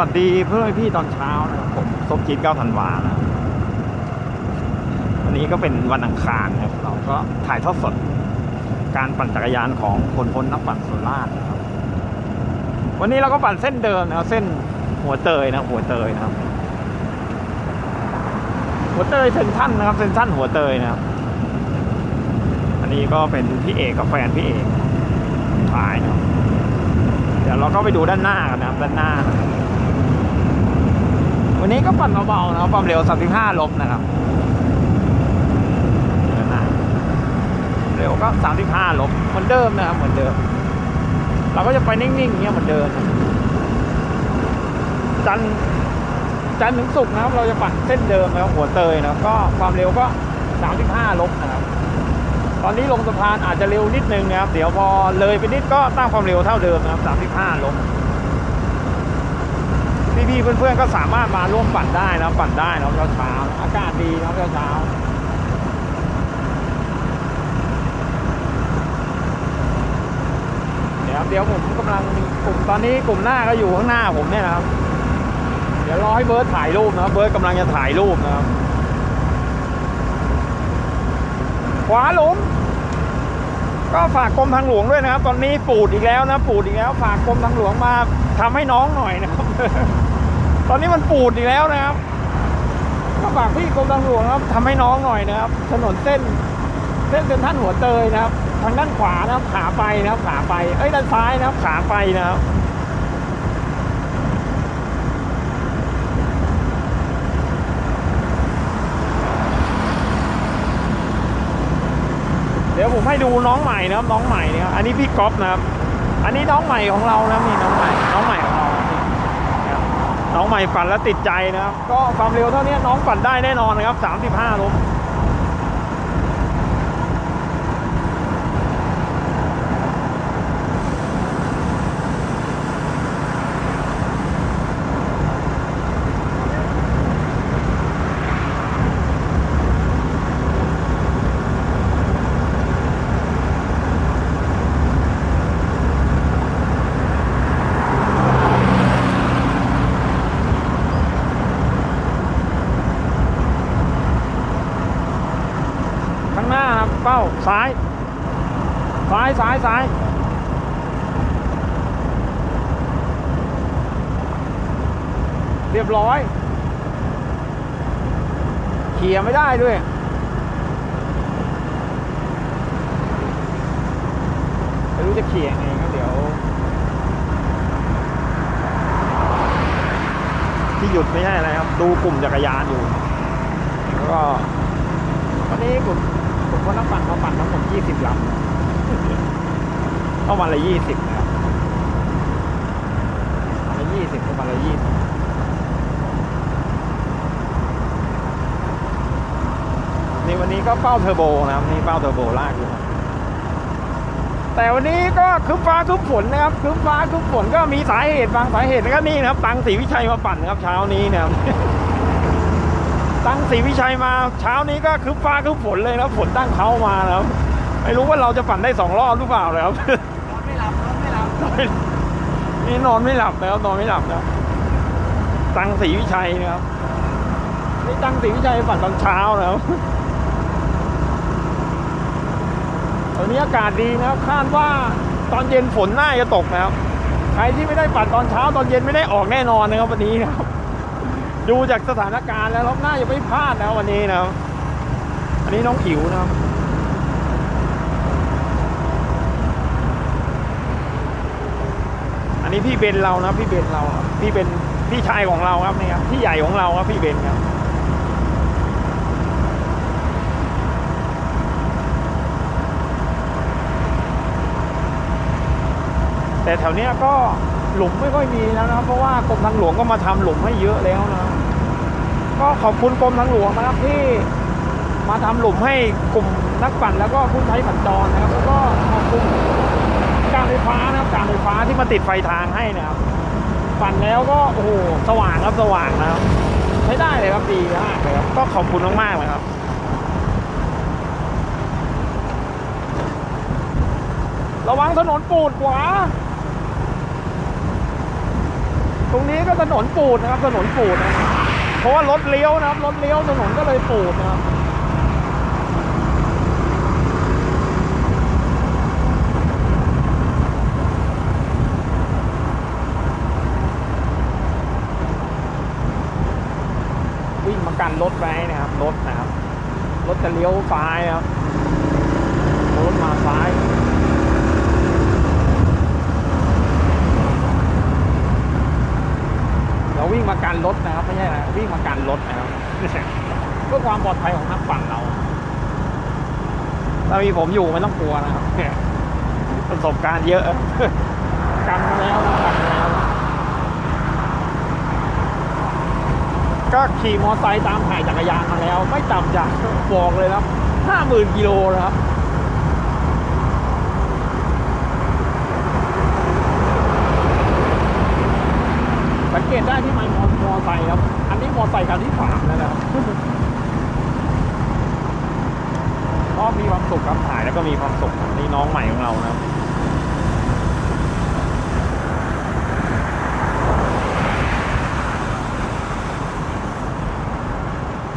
วัสดีเพื่อนพี่ตอนเช้านะครับผมซบจีดเก้าธันวานะวันนี้ก็เป็นวันอังคารนะครับเราก็ถ่ายทอดสด การปั่นจักรยานของคนพ้นนักปั่นโซล่าชนะครับ วันนี้เราก็ปั่นเส้นเดิมนะครับเส้นหัวเตยนะหัวเตยนะครับ หัวเตยเซนทรันนะครับเซนทรันหัวเตยนะครับ อันนี้ก็เป็นพี่เอกกับแฟนพี่เอกถ่ายนะครับเดี๋ยวเราก็ไปดูด้านหน้ากันนะครับด้านหน้า นี้ก็ปั่นเบาๆนะครับความเร็ว 35 ลบนะครับ เร็วก็ 35 ลบเหมือนเดิมนะครับเหมือนเดิม เราก็จะไปนิ่งๆอย่างเงี้ยเหมือนเดิม จันจันถึงศุกนะครับ เราจะปั่นเส้นเดิมนะครับหัวเตยนะก็ความเร็วก็ 35 ลบนะครับ ตอนนี้ลงสะพานอาจจะเร็วนิดนึงนะครับ เดี๋ยวพอเลยไปนิดก็ตั้งความเร็วเท่าเดิมนะครับ 35 ลบ พี่ๆเพื่อนๆก็สามารถมาร่วมปั่นได้นะปั่นได้นะครับเช้าๆอากาศดีนะเช้าๆเดี๋ยวเดี๋ยวผมกำลังกลุ่มตอนนี้กลุ่มหน้าก็อยู่ข้างหน้าผมเนี่ยนะครับ เดี๋ยวรอให้เบิร์ดถ่ายรูปนะครับเบิร์ดกำลังจะถ่ายรูปนะครับ ขวาหลุม ก็ฝากกรมทางหลวงด้วยนะครับ ตอนนี้ปูดอีกแล้วนะปูดอีกแล้ว ฝากกรมทางหลวงมาทำให้น้องหน่อยนะครับ ตอนนี้มันปูดอีกแล้วนะครับก็ฝากพี่กรมทางหลวงครับทำให้น้องหน่อยนะครับ ถนนเส้น เส้นเป็นท่านหัวเตยนะครับ ทางด้านขวานะครับ ขาไปนะครับ ขาไป เอ้ยด้านซ้ายนะครับ ขาไปนะครับเดี๋ยวผมให้ดูน้องใหม่นะครับน้องใหม่นะครับอันนี้พี่ก๊อฟนะครับ อันนี้น้องใหม่ของเรานะนี่น้องใหม่น้องใหม่ของเรา น้องใหม่ปั่นแล้วติดใจนะครับ ก็ความเร็วเท่านี้น้องปั่นได้แน่นอนนะครับ35ลมข้างหน้าครับเป้าซ้าย ซ้ายซ้ายซ้าย เรียบร้อยเขี่ยไม่ได้ด้วย ไม่รู้จะเขี่ยยังไงครับเดี๋ยว ที่หยุดไม่ใช่อะไรครับ ดูกลุ่มจักรยานอยู่ แล้วก็วันนี้กลุ่มกลุ่มคนนักปั่นมาปั่นทั้งหมด20ลำต้องวันละ20นะครับวันละ20ก็วันละ20นี่วั นี้ก็เป้าเทอร์โบนะครับนี่เป้าเทอร์โบลากอยู่แต่วันนี้ก็คึ้มฟ้าคึ้มฝนนะครับคึ้มฟ้าคึ้มฝนก็มีสาเหตุบางสาเหตุนะครับนี่นะครับ ตังศรีวิชัยมาปั่นนะครับ เช้านี้นะครับตั้งศรีวิชัยมาเช้านี้ก็คือฟ้าคือฝนเลยนะฝนตั้งเขามานะครับไม่รู้ว่าเราจะปั่นได้สองรอบหรือเปล่าเลยครับนอนไม่หลับนอนไม่หลับนี่นอนไม่หลับนะครับนอนไม่หลับนะตั้งศรีวิชัยนะครับนี่ตั้งศรีวิชัยปั่นตอนเช้านะครับ ตอนนี้อากาศดีนะครับคาดว่าตอนเย็นฝนน่าจะตกนะครับ ใครที่ไม่ได้ปั่นตอนเช้าตอนเย็นไม่ได้ออกแน่นอนนะครับวันนี้นะครับ ดูจากสถานการณ์แล้วเราน่าจะไม่พลาดนะวันนี้นะครับ อันนี้น้องขิวนะครับอันนี้พี่เบนเรานะพี่เบนเราพี่เป็นพี่ชายของเราครับนี่ครับพี่ใหญ่ของเราครับพี่เบนครับ แต่แถวเนี้ยก็หลุมไม่ค่อยมีแล้วนะครับเพราะว่ากรมทางหลวงก็มาทำหลุมให้เยอะแล้วนะก็ขอบคุณกรมทางหลวงนะครับที่มาทำหลุมให้กลุ่มนักปั่นแล้วก็ผู้ใช้สัญจรนะครับแล้วก็ขอบคุณการไฟฟ้านะครับการไฟฟ้าที่มาติดไฟทางให้นะครับปั่นแล้วก็โอ้โหสว่างครับสว่างนะครับใช้ได้เลยครับดีมากเลยครับก็ขอบคุณมากๆเลยครับระวังถนนปูดขวา รงนี้ก็ถนนปูดนะครับถนนปูดนะเพราะว่ารถเลี้ยวนะครับรถเลี้ยวถนนก็เลยปูดนะครับวิ่งมากันรถไว้นะครับรถนะครับรถจะเลี้ยวซ้ายครับรถมาซ้าย เรา วิ่งมากันรถนะครับไม่ใช่นะวิ่งมากันรถนะครับเพื่อความปลอดภัยของนักปั่นเราถ้ามีผมอยู่ไม่ต้องกลัวนะครับประสบการณ์เยอะกันแล้วกันแล้วก็ขี่มอเตอร์ไซค์ตามถ่ายจักรยานมาแล้ว ไม่ต่ำจากบอกเลยครับห้าหมื่นกิโลนะครับ เกตได้ที่ไมค์มอมอไซค์ครับ อันนี้มอไซค์คันที่สามแล้วนะครับก็มีความสุขครับถ่ายแล้วก็มีความสุขนี่น้องใหม่ของเรานะครับ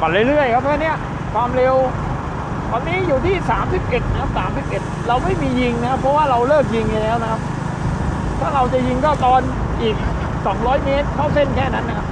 ปั่นเรื่อยๆครับเพื่อนเนี้ยความเร็วตอนนี้อยู่ที่ 31 นะครับ 31 เราไม่มียิงนะครับ เพราะว่าเราเลิกยิงไปแล้วนะครับ ถ้าเราจะยิงก็ตอนอีก 200 เมตร เข้าเส้นแค่นั้นนะครับ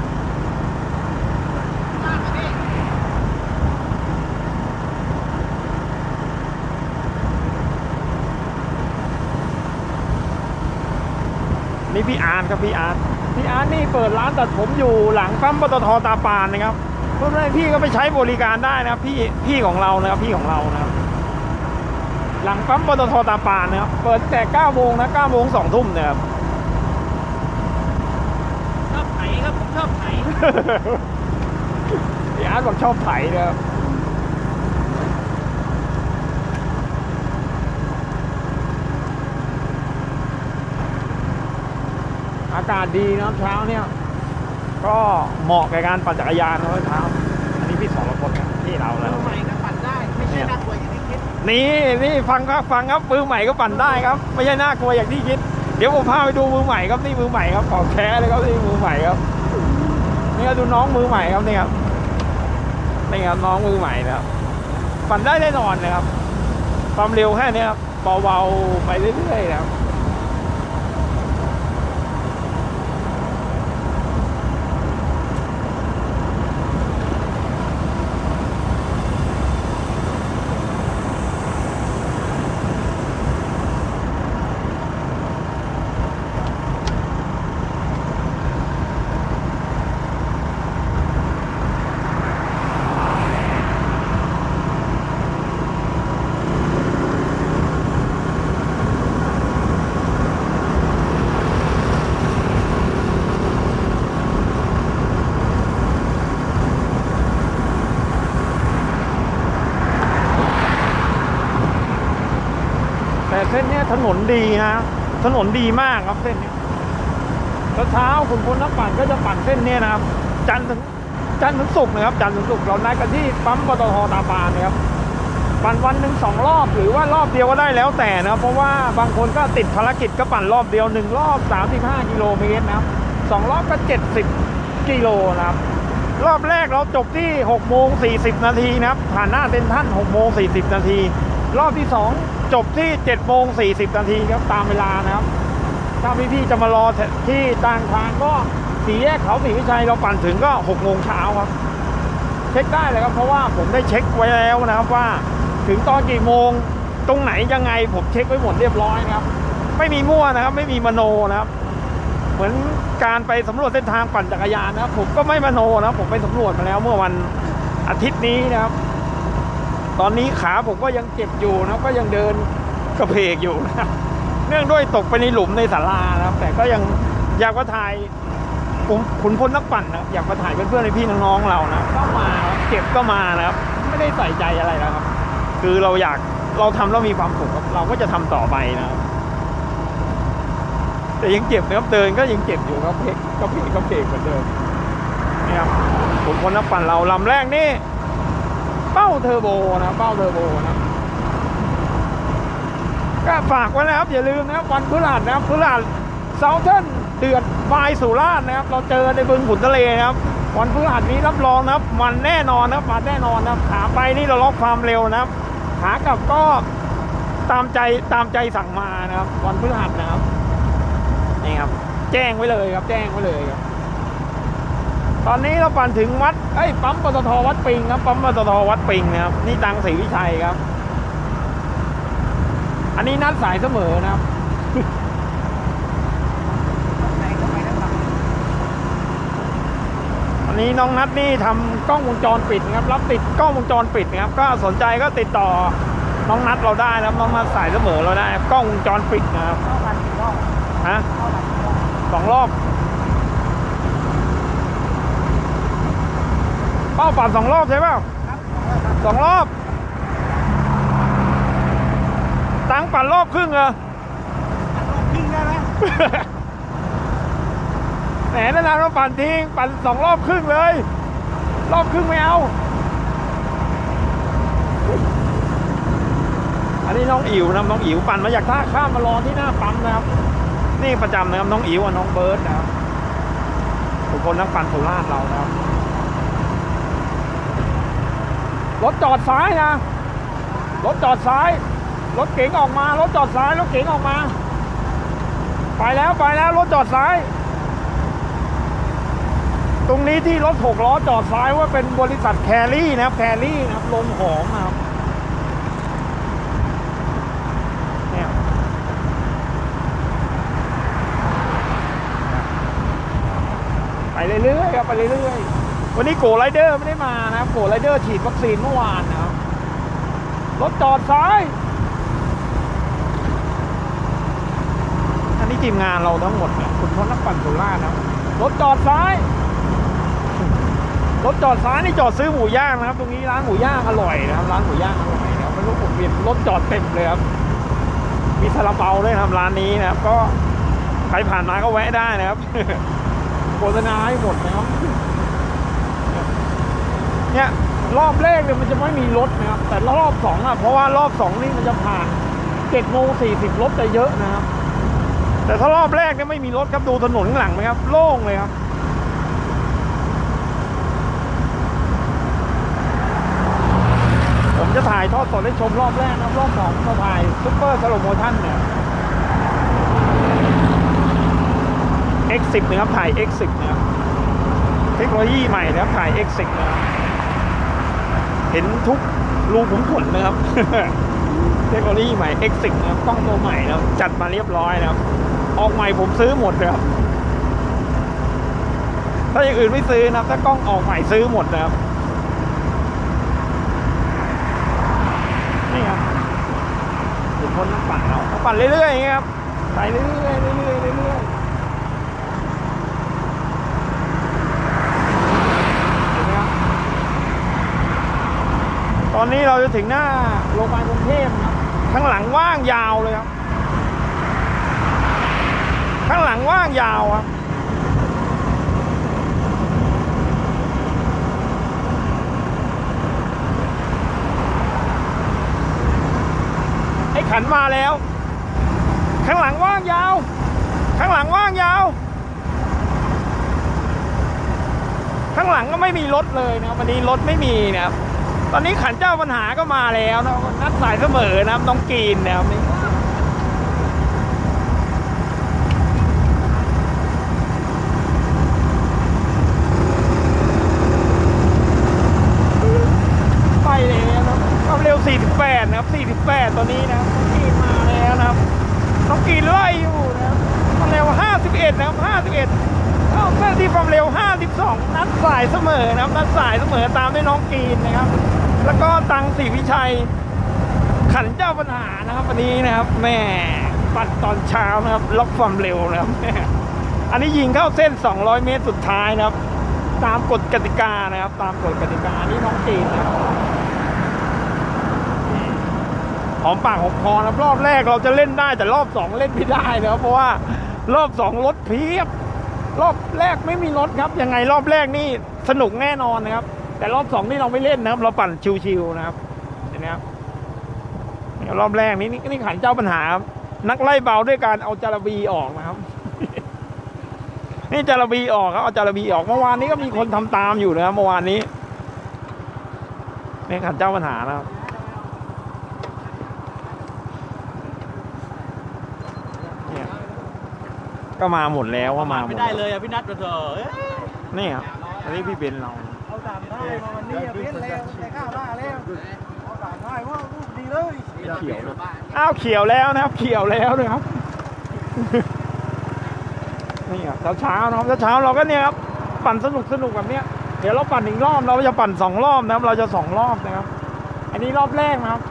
นี่พี่อาร์ตครับพี่อาร์ตพี่อาร์ตนี่เปิดร้านตัดผมอยู่หลังปั๊มปตทตาปานนะครับเพื่อนๆพี่ก็ไปใช้บริการได้นะครับพี่พี่ของเรานะครับพี่ของเรานะครับหลังปั๊มปตทตาปานนะครับเปิดแต่9โมงนะ9โมง2ทุ่มนะครับ ชอบไถครับผมชอบไถ พี่อาร์ตบอกชอบไถนะครับอากาศดีนะครับเช้าเนี่ย ก็เหมาะกับการปั่นจักรยานนะครับเช้าอันนี้พี่สองคนครับพี่เราแล้วมือใหม่ก็ปั่นได้ ไม่ใช่น่ากลัวอย่างที่คิดนี่นี่ฟังครับฟังครับมือใหม่ก็ปั่นได้ครับ ไม่ใช่น่ากลัวอย่างที่คิด เดี๋ยวผมพาไปดูมือใหม่ครับนี่มือใหม่ครับขอแค่เลยครับนี่มือใหม่ครับ นี่ก็ดูน้องมือใหม่ครับนี่ครับนี่ครับน้องมือใหม่นะครับปั่นได้แน่นอนนะครับความเร็วแค่นี้ครับเบาๆไปเรื่อยๆนะครับ ถนนดีนะ ถนนดีมากครับเส้นนี้ยเช้าคุณพลนักปั่นก็จะปั่นเส้นนี้นะครับ จันทร์ถึงจันทร์ถึงศุกร์นะครับ จันทร์ถึงศุกร์เรานัดกันที่ปั๊มปตทตาปานนะครับ ปั่นวันหนึ่งสองรอบหรือว่ารอบเดียวก็ได้แล้วแต่นะครับเพราะว่าบางคนก็ติดภารกิจก็ปั่นรอบเดียวหนึ่งรอบ35กิโลเมตรนะครับสองรอบก็70กิโลนะครับ รอบแรกเราจบที่6โมง40นาทีนะครับผ่านหน้าเซ็นทรัล6โมง40นาทีรอบที่2 จบที่7โมง40นาทีครับตามเวลานะครับ ถ้าพี่ๆจะมารอที่ต่างทางก็สีแยกเขาศรีวิชัยเราปั่นถึงก็6โมงเช้าครับ เช็คได้เลยครับเพราะว่าผมได้เช็คไว้แล้วนะครับว่าถึงตอนกี่โมงตรงไหนยังไงผมเช็คไว้หมดเรียบร้อยนะครับ ไม่มีมั่วนะครับ ไม่มีมโนนะครับ เหมือนการไปสำรวจเส้นทางปั่นจักรยานนะครับ ผมก็ไม่มโนนะผมไปสำรวจมาแล้วเมื่อวันอาทิตย์นี้นะครับ ตอนนี้ขาผมก็ยังเจ็บอยู่นะก็ยังเดินกระเพกอยู่นะเนื่องด้วยตกไปในหลุมในศาลานะครับ แต่ก็ยังอยากมาถ่ายผมขุนพลนักปั่นนะอยากมาถ่ายเพื่อนๆในพี่น้องๆเรานะก็มาเจ็บก็มานะครับ ไม่ได้ใส่ใจอะไรแล้วครับ คือเราอยากเราทำแล้วมีความสุขเราก็จะทำต่อไปนะครับแต่ยังเจ็บนะครับเดินก็ยังเจ็บอยู่ครับเพกก็เพกก็เพกเหมือนเดิมนี่ครับขุนพลนักปั่นเราลำแรกนี่ เป้าเทอร์โบนะเป้าเทอร์โบนะก็ฝากไว้นะครับ อย่าลืมนะครับวันพฤหัสนะครับพฤหัสเซาเทิร์นเดือดบายสุราษฎร์นะครับ เราเจอในบึงขุนทะเลนะครับ วันพฤหัสนี้รับรองนะครับ มันแน่นอนนะครับมันแน่นอนนะครับขาไปนี่เราล็อกความเร็วนะครับขากลับก็ตามใจตามใจสั่งมานะครับ วันพฤหัสนะครับนี่ครับ แจ้งไว้เลยครับ แจ้งไว้เลยครับ ตอนนี้เราปั่นถึงวัดเอ้ยปั๊มปตทวัดปิงครับปั๊มปตทวัดปิงนะครับ นี่ตังศรีวิชัยครับ อันนี้นัดสายเสมอนะครับอันนี้น้องนัดนี่ทำกล้องวงจรปิดนะครับ รับติดกล้องวงจรปิดนะครับ ก็สนใจก็ติดต่อน้องนัดเราได้นะครับน้องนัดสายเสมอเราได้กล้องวงจรปิดนะครับฮะเข้าพันกี่รอบสองรอบ ป้าปั่นสองรอบใช่เปล่าครับสองรอบ ตังปั่นรอบครึ่งเหรอรอบครึ่งได้ไหมแหมนานๆมาปั่นทิ้งปั่นสองรอบครึ่งเลย รอบครึ่งไม่เอา อันนี้น้องอิ๋วนะน้องอิ๋วปั่นมาจากท่าข้ามมารอที่หน้าปั๊มนะครับ นี่ประจำนะครับน้องอิ๋วกับน้องเบิร์ดนะครับทุกคนนักปั่นสุราษฎร์เรานะครับ รถจอดซ้ายนะ รถจอดซ้าย รถเก๋งออกมา รถจอดซ้าย รถเก๋งออกมา ไปแล้วไปแล้ว รถจอดซ้าย ตรงนี้ที่รถหกล้อจอดซ้ายว่าเป็นบริษัทแครี่นะครับ แครี่นะครับลมหอมนะครับไปเรื่อยๆครับไปเรื่อยๆ วันนี้โกไรเดอร์ไม่ได้มานะโกไรเดอร์ฉีดวัคซีนเมื่อวานนะครับรถจอดซ้าย อันนี้ทีมงานเราทั้งหมดเนี่ยคุณพลนักปั่นสุรานะครับรถจอดซ้าย รถจอดซ้ายนี่จอดซื้อหมูย่างนะครับ ตรงนี้ร้านหมูย่างอร่อยนะครับ ร้านหมูย่างอร่อยนะครับไม่รู้ผมเปลี่ยนรถจอดเต็มเลยครับ มีซาลาเปาด้วยนะครับร้านนี้นะครับ ก็ใครผ่านมาก็แวะได้นะครับโฆษณาให้หมดนะครับ เนี่ยรอบแรกเนี่ยมันจะไม่มีรถนะครับแต่รอบสองอะเพราะว่ารอบสองนี่มันจะผ่านเจ็ดโมงสี่สิบรถจะเยอะนะครับ แต่ถ้ารอบแรกเนี่ยไม่มีรถครับดูถนนข้างหลังไหมครับ โล่งเลยครับผมจะถ่ายทอดสดให้ชมรอบแรกนะครับรอบสองมาถ่ายซุปเปอร์สโลโมชั่นเนี่ย X10 นะครับถ่าย X10 นะครับเทคโนโลยีใหม่นะครับถ่าย X10 นะครับ เห็นทุกรูขุมขนนะครับเทคโนโลยีใหม่ X10 นะครับกล้องตัวใหม่นะครับจัดมาเรียบร้อยนะครับ ออกใหม่ผมซื้อหมดเลยครับ ถ้าอย่างอื่นไม่ซื้อนะครับ ถ้ากล้องออกใหม่ซื้อหมดนะครับ นี่ครับถึงคนนักปั่นเราเขาปั่นเรื่อยๆอย่างเงี้ยครับไปเรื่อยๆเรื่อยๆเรื่อยๆเห็นไหมครับต อนนี้เราจะถึงหน้าโรงพยาบาลกรุงเทพนะครับข้างหลังว่างยาวเลยครับ ข้างหลังว่างยาวครับไอ้ขันมาแล้ว ข้างหลังว่างยาว ข้างหลังว่างยาว ข้างหลังก็ไม่มีรถเลยนะวันนี้รถไม่มีนะครับ ตอนนี้ขันเจ้าปัญหาก็มาแล้วนะนัดสายเสมอนะครับต้องกินนะครับนี่ไปเลยนะครับความเร็ว 48 นะครับ 48 ตอนนี้นะครับต้องกินมาแล้วนะครับต้องกินไล่อยู่นะครับความเร็ว 51 นะครับ 51 เข้าเส้นที่ความเร็ว 52 นัดสายเสมอนะครับ นัดสายเสมอตามด้วยน้องกรีนนะครับ แล้วก็ตังศรีวิชัย ขันเจ้าปัญหานะครับวันนี้นะครับ แม่ปัดตอนเช้านะครับ ล็อกความเร็วนะครับแม่อันนี้ยิงเข้าเส้น 200 เมตรสุดท้ายนะครับ ตามกฎกติกานะครับ ตามกฎกติกานนี้น้องจีนนะครับหอมปากหอมคอนะครับรอบแรกเราจะเล่นได้แต่รอบสองเล่นไม่ได้นะครับเพราะว่ารอบสองรถเพียบ รอบแรกไม่มีรถครับยังไงรอบแรกนี่สนุกแน่นอนนะครับ แต่รอบสองนี่เราไม่เล่นนะครับ เราปั่นชิวๆนะครับเห็นไหมครับรอบแรกนี่นี่นี่ขันเจ้าปัญหาครับนักไล่เบาด้วยการเอาจารบีออกนะครับ นี่จารบีออกครับเอาจารบีออกเมื่อวานนี้ก็มีคนทำตามอยู่นะครับเมื่อวานนี้นี่ขันเจ้าปัญหานะครับเนี่ย ก็มาหมดแล้วว่ามาหมไม่ดได้เลยอะพี่นัทมาเถอะเอ้ยนี่ครับอันนี้พี่เบนเราเอาตามได้มาวันนี้เพี้ยนแล้วแต่ข้าวบ้าแล้วเอาตามได้ว่ารูปดีเลยเขียวเลยอ้าวเขียวแล้วนะครับ เขียวแล้วนะครับ นี่ครับเช้าๆนะครับเช้าๆเราก็เนี่ยครับปั่นสนุกสนุกแบบเนี้ยเดี๋ยวเราปั่นอีกรอบเราจะปั่นสองรอบนะครับ เราจะสองรอบนะครับ อันนี้รอบแรกนะครับ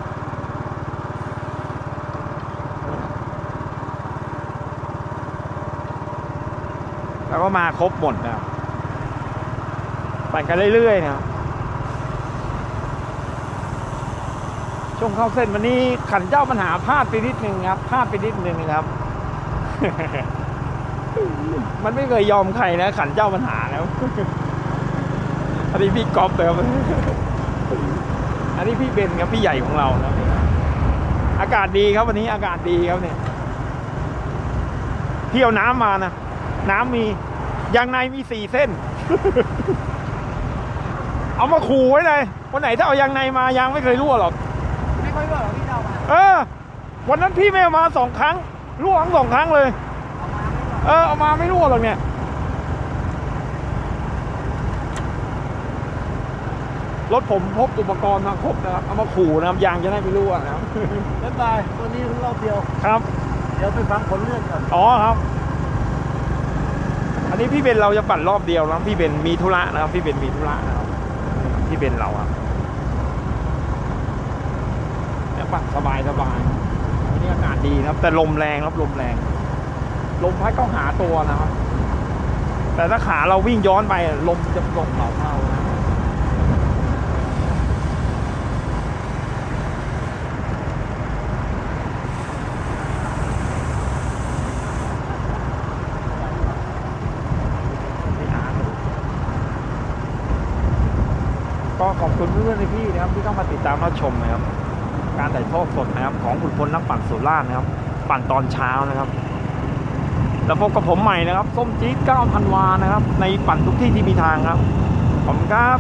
แล้วก็ มาครบหมดนะครับปั่นกันเรื่อยๆนะช่วงเข้าเส้นวันนี้ขันเจ้าปัญหาพลาดไปนิดนึงครับพลาดไปนิดนึงครับ มันไม่เคยยอมใครนะ ขันเจ้าปัญหาแล้วอันนี้พี่ก๊อฟครับอันนี้พี่เบนครับพี่ใหญ่ของเรานะอากาศดีครับวันนี้อากาศดีครับเนี่ยเที่ยวน้ำมานะ น้ำมี ยางในมีสี่เส้น เอามาขู่ไว้เลย วันไหนถ้าเอายางในมายางไม่เคยรั่วหรอก ไม่ค่อยว่าหรอกพี่เจ้ามาเออ วันนั้นพี่ไม่เอามาสองครั้งรั่วทั้งสองครั้งเลย เออเอามาไม่รั่วหรอกเนี่ย รถผมพบอุปกรณ์มาครบนะครับ เอามาขู่นะครับยางจะได้ไม่รั่วนะครับบ๊ายบายวันนี้รอบเดียวครับ เดี๋ยวไปฟังผลเรื่องก่อน อ๋อครับอั นนี้พี่เบนเราจะปั่นรอบเดียวแล้วพี่เบนมีธุระนะครับพี่เบนมีธุระนะครับพี่เบนเราครับแล้วปั่นสบายสบายวันนี้อากาศดีนะครับ แต่ลมแรงครับลมแรง ลมพัดเข้าหาตัวนะครับ แต่ถ้าขาเราวิ่งย้อนไปลมจะลงเราเรานะไม่อ่านก็ ขอบคุณเพื่อนๆในพี่นะครับที่เข้ามาติดตามรับชมนะครับ การถ่ายทอดสดนะครับ ของขุนพลนักปั่นสุราษฎร์นะครับ ปั่นตอนเช้านะครับ แล้วพบกับผมใหม่นะครับ ส้มจี๊ด9ธันวานะครับ ในปั่นทุกที่ที่มีทางครับ ขอบคุณครับ